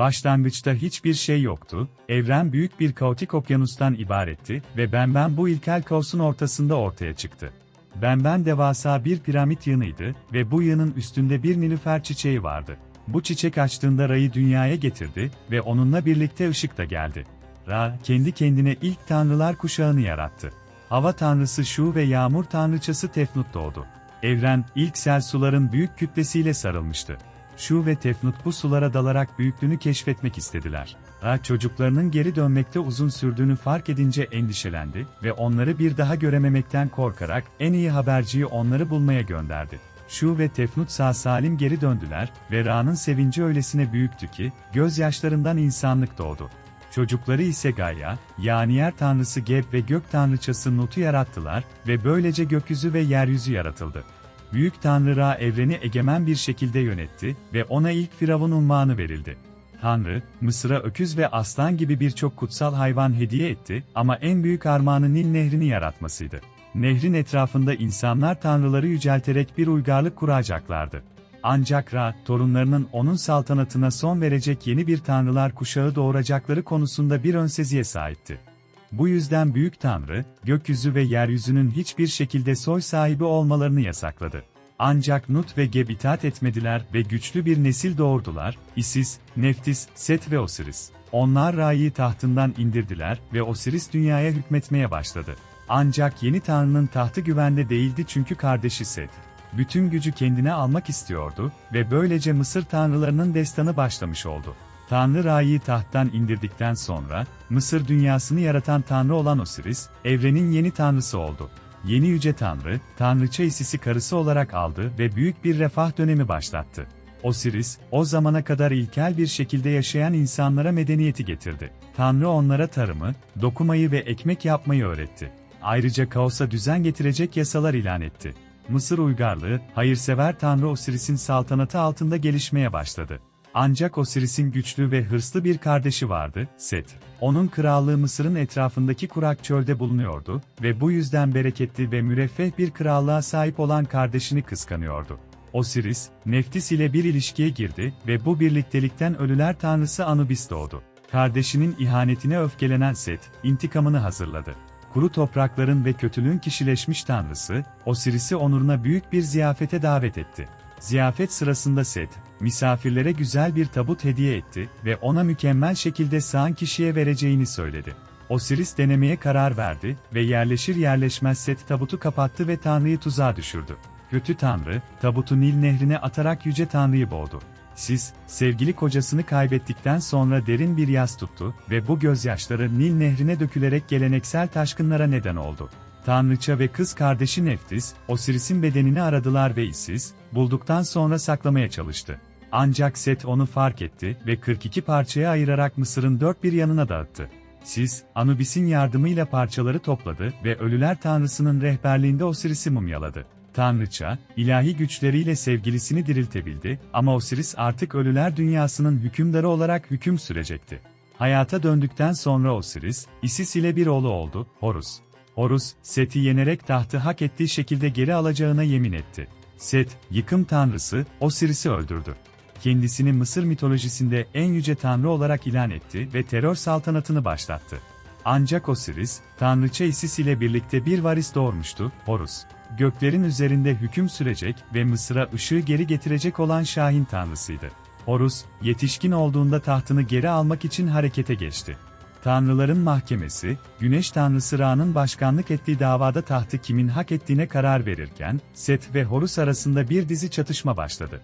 Başlangıçta hiçbir şey yoktu, evren büyük bir kaotik okyanustan ibaretti ve Benben bu ilkel kaosun ortasında ortaya çıktı. Benben devasa bir piramit yığınıydı ve bu yığının üstünde bir nilüfer çiçeği vardı. Bu çiçek açtığında Ra'yı dünyaya getirdi ve onunla birlikte ışık da geldi. Ra, kendi kendine ilk tanrılar kuşağını yarattı. Hava tanrısı Şu ve yağmur tanrıçası Tefnut doğdu. Evren, ilk sel suların büyük kütlesiyle sarılmıştı. Şu ve Tefnut bu sulara dalarak büyüklüğünü keşfetmek istediler. Ra çocuklarının geri dönmekte uzun sürdüğünü fark edince endişelendi ve onları bir daha görememekten korkarak en iyi haberciyi onları bulmaya gönderdi. Şu ve Tefnut sağ salim geri döndüler ve Ra'nın sevinci öylesine büyüktü ki, gözyaşlarından insanlık doğdu. Çocukları ise Gaia, yani yer tanrısı Geb ve gök tanrıçası Nut'u yarattılar ve böylece gökyüzü ve yeryüzü yaratıldı. Büyük Tanrı Ra evreni egemen bir şekilde yönetti ve ona ilk Firavun unvanı verildi. Tanrı, Mısır'a öküz ve aslan gibi birçok kutsal hayvan hediye etti ama en büyük armağanı Nil Nehri'ni yaratmasıydı. Nehrin etrafında insanlar tanrıları yücelterek bir uygarlık kuracaklardı. Ancak Ra, torunlarının onun saltanatına son verecek yeni bir tanrılar kuşağı doğuracakları konusunda bir önseziye sahipti. Bu yüzden Büyük Tanrı, gökyüzü ve yeryüzünün hiçbir şekilde soy sahibi olmalarını yasakladı. Ancak Nut ve Geb itaat etmediler ve güçlü bir nesil doğurdular, Isis, Neftis, Set ve Osiris. Onlar Ra'yı tahtından indirdiler ve Osiris dünyaya hükmetmeye başladı. Ancak yeni tanrının tahtı güvende değildi çünkü kardeşi Set. Bütün gücü kendine almak istiyordu ve böylece Mısır tanrılarının destanı başlamış oldu. Tanrı Ra'yı tahttan indirdikten sonra, Mısır dünyasını yaratan tanrı olan Osiris, evrenin yeni tanrısı oldu. Yeni yüce tanrı, tanrıça Isis'i karısı olarak aldı ve büyük bir refah dönemi başlattı. Osiris, o zamana kadar ilkel bir şekilde yaşayan insanlara medeniyeti getirdi. Tanrı onlara tarımı, dokumayı ve ekmek yapmayı öğretti. Ayrıca kaosa düzen getirecek yasalar ilan etti. Mısır uygarlığı, hayırsever Tanrı Osiris'in saltanatı altında gelişmeye başladı. Ancak Osiris'in güçlü ve hırslı bir kardeşi vardı, Set. Onun krallığı Mısır'ın etrafındaki kurak çölde bulunuyordu ve bu yüzden bereketli ve müreffeh bir krallığa sahip olan kardeşini kıskanıyordu. Osiris, Neftis ile bir ilişkiye girdi ve bu birliktelikten ölüler tanrısı Anubis doğdu. Kardeşinin ihanetine öfkelenen Set, intikamını hazırladı. Kuru toprakların ve kötülüğün kişileşmiş tanrısı, Osiris'i onuruna büyük bir ziyafete davet etti. Ziyafet sırasında Set, misafirlere güzel bir tabut hediye etti ve ona mükemmel şekilde sağan kişiye vereceğini söyledi. Osiris denemeye karar verdi ve yerleşir yerleşmez Set tabutu kapattı ve Tanrı'yı tuzağa düşürdü. Kötü Tanrı, tabutu Nil nehrine atarak Yüce Tanrı'yı boğdu. Siz, sevgili kocasını kaybettikten sonra derin bir yas tuttu ve bu gözyaşları Nil nehrine dökülerek geleneksel taşkınlara neden oldu. Tanrıça ve kız kardeşi Neftis, Osiris'in bedenini aradılar ve Isis, bulduktan sonra saklamaya çalıştı. Ancak Set onu fark etti ve 42 parçaya ayırarak Mısır'ın dört bir yanına dağıttı. Siz, Anubis'in yardımıyla parçaları topladı ve Ölüler Tanrısı'nın rehberliğinde Osiris'i mumyaladı. Tanrıça, ilahi güçleriyle sevgilisini diriltebildi ama Osiris artık Ölüler Dünyası'nın hükümdarı olarak hüküm sürecekti. Hayata döndükten sonra Osiris, Isis ile bir oğlu oldu, Horus. Horus, Set'i yenerek tahtı hak ettiği şekilde geri alacağına yemin etti. Set, yıkım tanrısı, Osiris'i öldürdü. Kendisini Mısır mitolojisinde en yüce tanrı olarak ilan etti ve terör saltanatını başlattı. Ancak Osiris, tanrıça Isis ile birlikte bir varis doğurmuştu, Horus. Göklerin üzerinde hüküm sürecek ve Mısır'a ışığı geri getirecek olan Şahin tanrısıydı. Horus, yetişkin olduğunda tahtını geri almak için harekete geçti. Tanrıların Mahkemesi, Güneş Tanrısı Ra'nın başkanlık ettiği davada tahtı kimin hak ettiğine karar verirken, Set ve Horus arasında bir dizi çatışma başladı.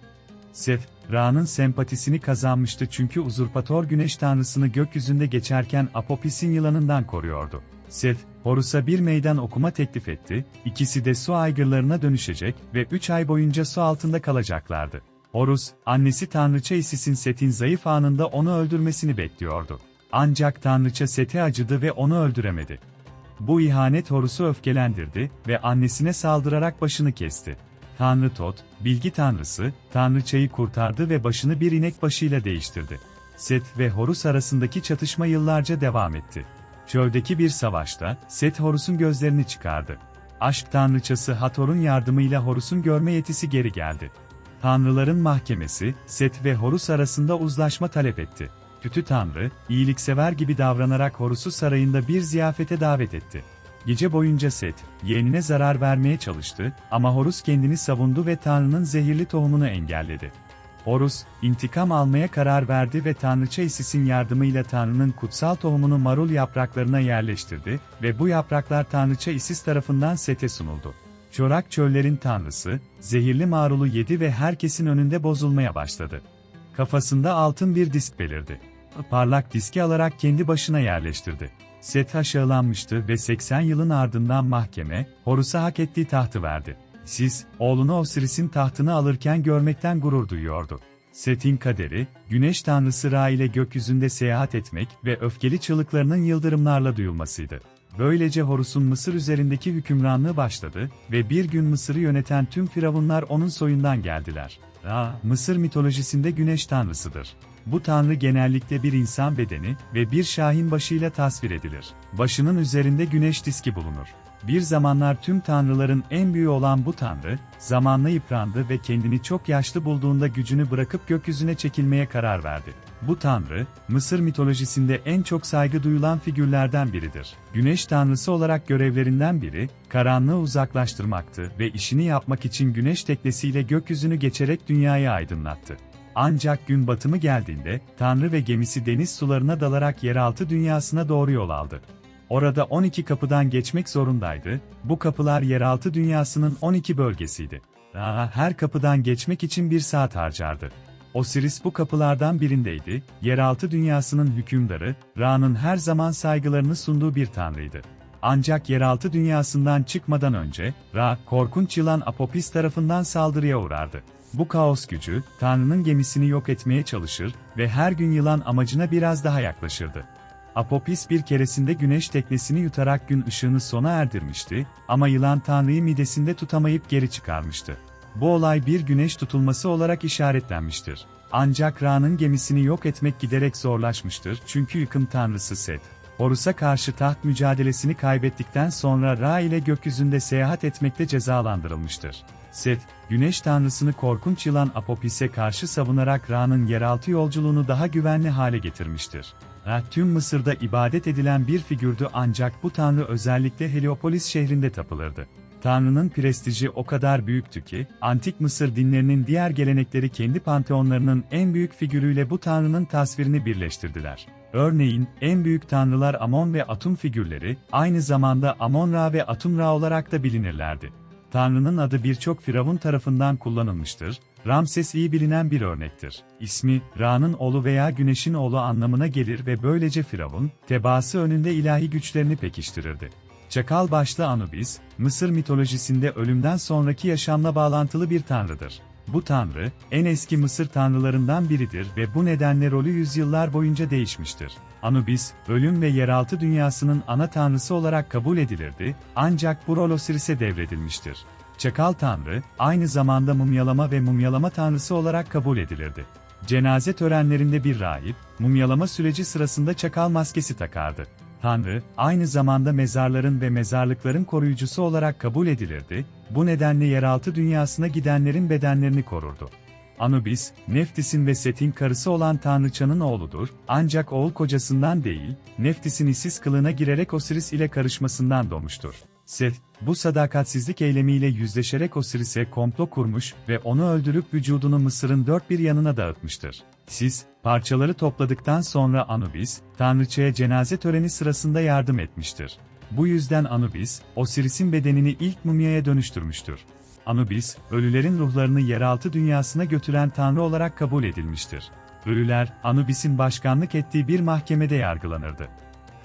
Set, Ra'nın sempatisini kazanmıştı çünkü uzurpatör Güneş Tanrısını gökyüzünde geçerken Apopis'in yılanından koruyordu. Set, Horus'a bir meydan okuma teklif etti, ikisi de su aygırlarına dönüşecek ve 3 ay boyunca su altında kalacaklardı. Horus, annesi Tanrıça Isis'in Set'in zayıf anında onu öldürmesini bekliyordu. Ancak Tanrıça Set'e acıdı ve onu öldüremedi. Bu ihanet Horus'u öfkelendirdi ve annesine saldırarak başını kesti. Tanrı Tot, bilgi tanrısı, Tanrıçayı kurtardı ve başını bir inek başıyla değiştirdi. Set ve Horus arasındaki çatışma yıllarca devam etti. Çöldeki bir savaşta, Set Horus'un gözlerini çıkardı. Aşk tanrıçası Hathor'un yardımıyla Horus'un görme yetisi geri geldi. Tanrıların mahkemesi, Set ve Horus arasında uzlaşma talep etti. kötü tanrı, iyiliksever gibi davranarak Horus'u sarayında bir ziyafete davet etti. Gece boyunca Set, yeğenine zarar vermeye çalıştı ama Horus kendini savundu ve Tanrı'nın zehirli tohumunu engelledi. Horus, intikam almaya karar verdi ve Tanrıça Isis'in yardımıyla Tanrı'nın kutsal tohumunu marul yapraklarına yerleştirdi ve bu yapraklar Tanrıça Isis tarafından Set'e sunuldu. Çorak çöllerin tanrısı, zehirli marulu yedi ve herkesin önünde bozulmaya başladı. Kafasında altın bir disk belirdi. Parlak diski alarak kendi başına yerleştirdi. Set aşağılanmıştı ve 80 yılın ardından mahkeme, Horus'a hak ettiği tahtı verdi. Siz, oğlunu Osiris'in tahtını alırken görmekten gurur duyuyordu. Set'in kaderi, güneş tanrısı Ra ile gökyüzünde seyahat etmek ve öfkeli çığlıklarının yıldırımlarla duyulmasıydı. Böylece Horus'un Mısır üzerindeki hükümranlığı başladı ve bir gün Mısır'ı yöneten tüm firavunlar onun soyundan geldiler. Ra, Mısır mitolojisinde güneş tanrısıdır. Bu tanrı genellikle bir insan bedeni ve bir şahin başıyla tasvir edilir. Başının üzerinde güneş diski bulunur. Bir zamanlar tüm tanrıların en büyüğü olan bu tanrı, zamanla yıprandı ve kendini çok yaşlı bulduğunda gücünü bırakıp gökyüzüne çekilmeye karar verdi. Bu tanrı, Mısır mitolojisinde en çok saygı duyulan figürlerden biridir. Güneş tanrısı olarak görevlerinden biri, karanlığı uzaklaştırmaktı ve işini yapmak için güneş teknesiyle gökyüzünü geçerek dünyayı aydınlattı. Ancak gün batımı geldiğinde, Tanrı ve gemisi deniz sularına dalarak yeraltı dünyasına doğru yol aldı. Orada 12 kapıdan geçmek zorundaydı, bu kapılar yeraltı dünyasının 12 bölgesiydi. Ra, her kapıdan geçmek için bir saat harcardı. Osiris bu kapılardan birindeydi, yeraltı dünyasının hükümdarı, Ra'nın her zaman saygılarını sunduğu bir tanrıydı. Ancak yeraltı dünyasından çıkmadan önce, Ra, korkunç yılan Apopis tarafından saldırıya uğrardı. Bu kaos gücü, Tanrı'nın gemisini yok etmeye çalışır ve her gün yılan amacına biraz daha yaklaşırdı. Apopis bir keresinde güneş teknesini yutarak gün ışığını sona erdirmişti ama yılan Tanrı'yı midesinde tutamayıp geri çıkarmıştı. Bu olay bir güneş tutulması olarak işaretlenmiştir. Ancak Ra'nın gemisini yok etmek giderek zorlaşmıştır çünkü yıkım tanrısı Set, Horus'a karşı taht mücadelesini kaybettikten sonra Ra ile gökyüzünde seyahat etmekte cezalandırılmıştır. Set, güneş tanrısını korkunç yılan Apopis'e karşı savunarak Ra'nın yeraltı yolculuğunu daha güvenli hale getirmiştir. Ra, tüm Mısır'da ibadet edilen bir figürdü ancak bu tanrı özellikle Heliopolis şehrinde tapılırdı. Tanrı'nın prestiji o kadar büyüktü ki, Antik Mısır dinlerinin diğer gelenekleri kendi panteonlarının en büyük figürüyle bu tanrının tasvirini birleştirdiler. Örneğin, en büyük tanrılar Amon ve Atum figürleri, aynı zamanda Amon-Ra ve Atum-Ra olarak da bilinirlerdi. Tanrı'nın adı birçok firavun tarafından kullanılmıştır, Ramses iyi bilinen bir örnektir. İsmi, Ra'nın oğlu veya güneşin oğlu anlamına gelir ve böylece firavun, tebaası önünde ilahi güçlerini pekiştirirdi. Çakal başlı Anubis, Mısır mitolojisinde ölümden sonraki yaşamla bağlantılı bir tanrıdır. Bu tanrı, en eski Mısır tanrılarından biridir ve bu nedenle rolü yüzyıllar boyunca değişmiştir. Anubis, ölüm ve yeraltı dünyasının ana tanrısı olarak kabul edilirdi, ancak bu rol Osiris'e devredilmiştir. Çakal tanrı, aynı zamanda mumyalama ve mumyalama tanrısı olarak kabul edilirdi. Cenaze törenlerinde bir rahip, mumyalama süreci sırasında çakal maskesi takardı. Tanrı, aynı zamanda mezarların ve mezarlıkların koruyucusu olarak kabul edilirdi, bu nedenle yeraltı dünyasına gidenlerin bedenlerini korurdu. Anubis, Neftis'in ve Set'in karısı olan Tanrıçanın oğludur, ancak oğul kocasından değil, Neftis'in Isis kılığına girerek Osiris ile karışmasından doğmuştur. Set, bu sadakatsizlik eylemiyle yüzleşerek Osiris'e komplo kurmuş ve onu öldürüp vücudunu Mısır'ın dört bir yanına dağıtmıştır. Siz, parçaları topladıktan sonra Anubis, Tanrıçaya cenaze töreni sırasında yardım etmiştir. Bu yüzden Anubis, Osiris'in bedenini ilk mumyaya dönüştürmüştür. Anubis, ölülerin ruhlarını yeraltı dünyasına götüren tanrı olarak kabul edilmiştir. Ölüler, Anubis'in başkanlık ettiği bir mahkemede yargılanırdı.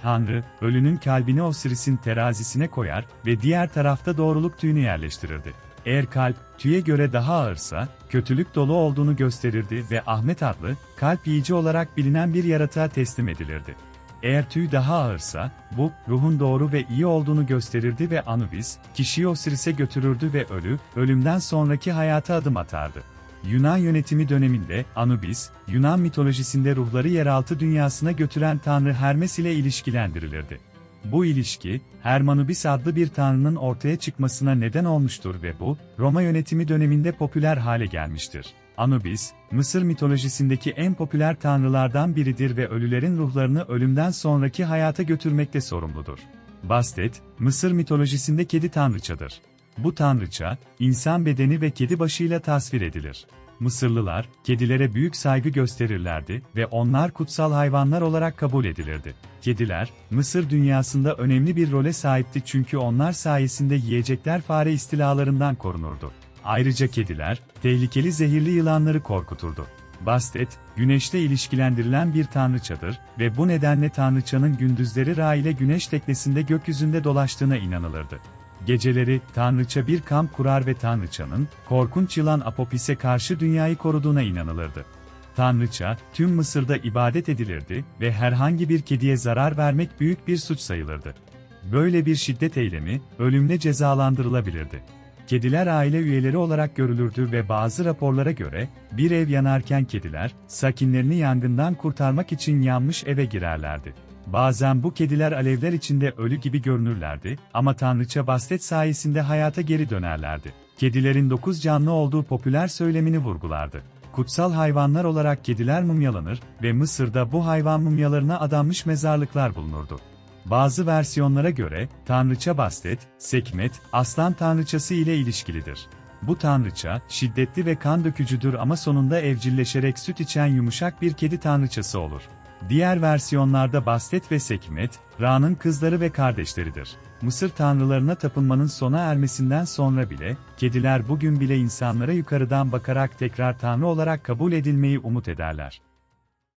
Tanrı, ölünün kalbini Osiris'in terazisine koyar ve diğer tarafta doğruluk tüyünü yerleştirirdi. Eğer kalp, tüye göre daha ağırsa, kötülük dolu olduğunu gösterirdi ve Ahmet adlı, kalp yiyici olarak bilinen bir yaratığa teslim edilirdi. Eğer tüy daha ağırsa, bu, ruhun doğru ve iyi olduğunu gösterirdi ve Anubis, kişiyi Osiris'e götürürdü ve ölü, ölümden sonraki hayata adım atardı. Yunan yönetimi döneminde Anubis, Yunan mitolojisinde ruhları yeraltı dünyasına götüren tanrı Hermes ile ilişkilendirilirdi. Bu ilişki, Hermanubis adlı bir tanrının ortaya çıkmasına neden olmuştur ve bu, Roma yönetimi döneminde popüler hale gelmiştir. Anubis, Mısır mitolojisindeki en popüler tanrılardan biridir ve ölülerin ruhlarını ölümden sonraki hayata götürmekte sorumludur. Bastet, Mısır mitolojisinde kedi tanrıçadır. Bu tanrıça, insan bedeni ve kedi başıyla tasvir edilir. Mısırlılar, kedilere büyük saygı gösterirlerdi ve onlar kutsal hayvanlar olarak kabul edilirdi. Kediler, Mısır dünyasında önemli bir role sahipti çünkü onlar sayesinde yiyecekler fare istilalarından korunurdu. Ayrıca kediler, tehlikeli zehirli yılanları korkuturdu. Bastet, güneşte ilişkilendirilen bir tanrıçadır ve bu nedenle tanrıçanın gündüzleri Ra ile güneş teknesinde gökyüzünde dolaştığına inanılırdı. Geceleri, tanrıça bir kamp kurar ve tanrıçanın, korkunç yılan Apopis'e karşı dünyayı koruduğuna inanılırdı. Tanrıça, tüm Mısır'da ibadet edilirdi ve herhangi bir kediye zarar vermek büyük bir suç sayılırdı. Böyle bir şiddet eylemi, ölümle cezalandırılabilirdi. Kediler aile üyeleri olarak görülürdü ve bazı raporlara göre, bir ev yanarken kediler, sakinlerini yangından kurtarmak için yanmış eve girerlerdi. Bazen bu kediler alevler içinde ölü gibi görünürlerdi ama Tanrıça Bastet sayesinde hayata geri dönerlerdi. Kedilerin dokuz canlı olduğu popüler söylemini vurgulardı. Kutsal hayvanlar olarak kediler mumyalanır ve Mısır'da bu hayvan mumyalarına adanmış mezarlıklar bulunurdu. Bazı versiyonlara göre, Tanrıça Bastet, Sekmet, aslan tanrıçası ile ilişkilidir. Bu tanrıça, şiddetli ve kan dökücüdür ama sonunda evcilleşerek süt içen yumuşak bir kedi tanrıçası olur. Diğer versiyonlarda Bastet ve Sekmet, Ra'nın kızları ve kardeşleridir. Mısır tanrılarına tapınmanın sona ermesinden sonra bile, kediler bugün bile insanlara yukarıdan bakarak tekrar tanrı olarak kabul edilmeyi umut ederler.